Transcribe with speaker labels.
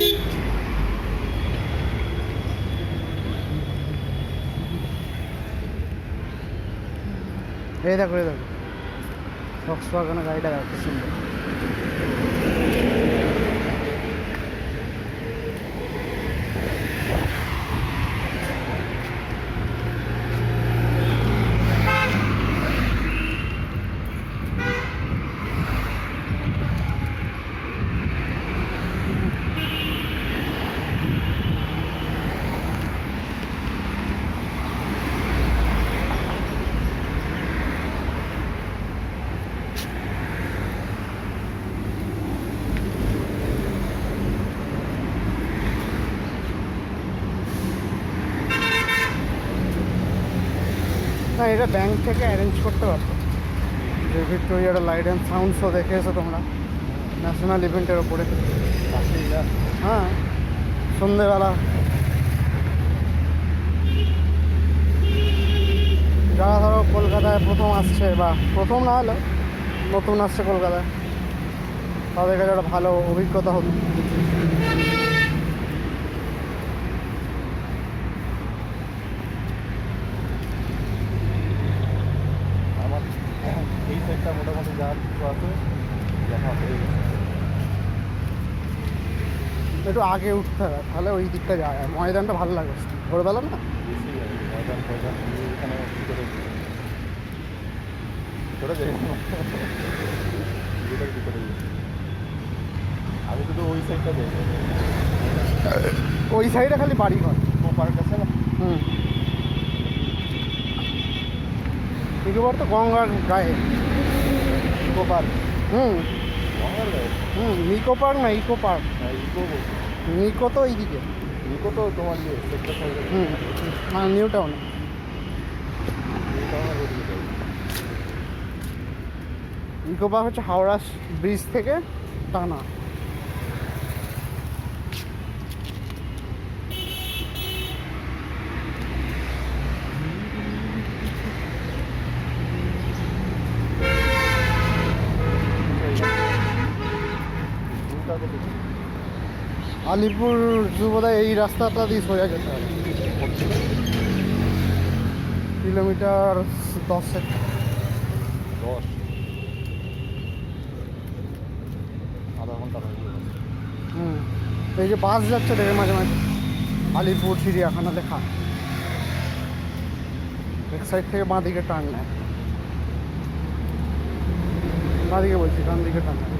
Speaker 1: এই দেখো এই দেখো ফক্স বাগানের গাড়িটা দেখো সুন্দর না এটা ব্যাংক থেকে অ্যারেঞ্জ করতে পারতো। যে ভিক্টোরিয়ার লাইট অ্যান্ড সাউন্ড শো দেখে এসো তোমরা। ন্যাশনাল ইভেন্টের ওপরে। হ্যাঁ সন্ধেবেলা যারা ধরো কলকাতায় প্রথম আসছে বা প্রথম না হলেও নতুন আসছে কলকাতায়, তাদের কাছে একটা ভালো অভিজ্ঞতা হবে।
Speaker 2: সাইডটা মোটামুটি যা কিছু আছে। দেখা হয়ে গেছে
Speaker 1: একটু আগে উঠতে হবে তাহলে ওই দিকটা যায়। ময়দানটা ভালো লাগে। ভোরবেলা না?
Speaker 2: ময়দান ফয়দান নিয়ে এখানে ভিতরে ভিতরে যাই ভিতরে ভিতরে আমি শুধু ওই সাইডটা যাই
Speaker 1: ওই সাইডে খালি বাড়ি ঘর
Speaker 2: পার্ক আছে না?
Speaker 1: হুম। তো গঙ্গার গায়ে।
Speaker 2: ইকো পার্ক
Speaker 1: হুম। হুম নিকো পার্ক না ইকো পার্ক
Speaker 2: ইকো
Speaker 1: নিকো তো এইদিকে।
Speaker 2: নিকো তো তোমার ইয়ে
Speaker 1: হুম হ্যাঁ নিউ টাউন
Speaker 2: ইকো
Speaker 1: পার্ক হচ্ছে হাওড়া ব্রিজ থেকে টানা। আলিপুর বোধহয় এই রাস্তাটা দিয়ে সোজা যেতে হবে কিলোমিটার
Speaker 2: দশ। আধা ঘণ্টা
Speaker 1: হুম। এই যে বাস যাচ্ছে দেখে মাঝে মাঝে। আলিপুর চিড়িয়াখানা লেখা এক সাইড থেকে বাঁ দিকে টান নেয়। বাঁ দিকে বলছি ডান দিকে টান নেয়।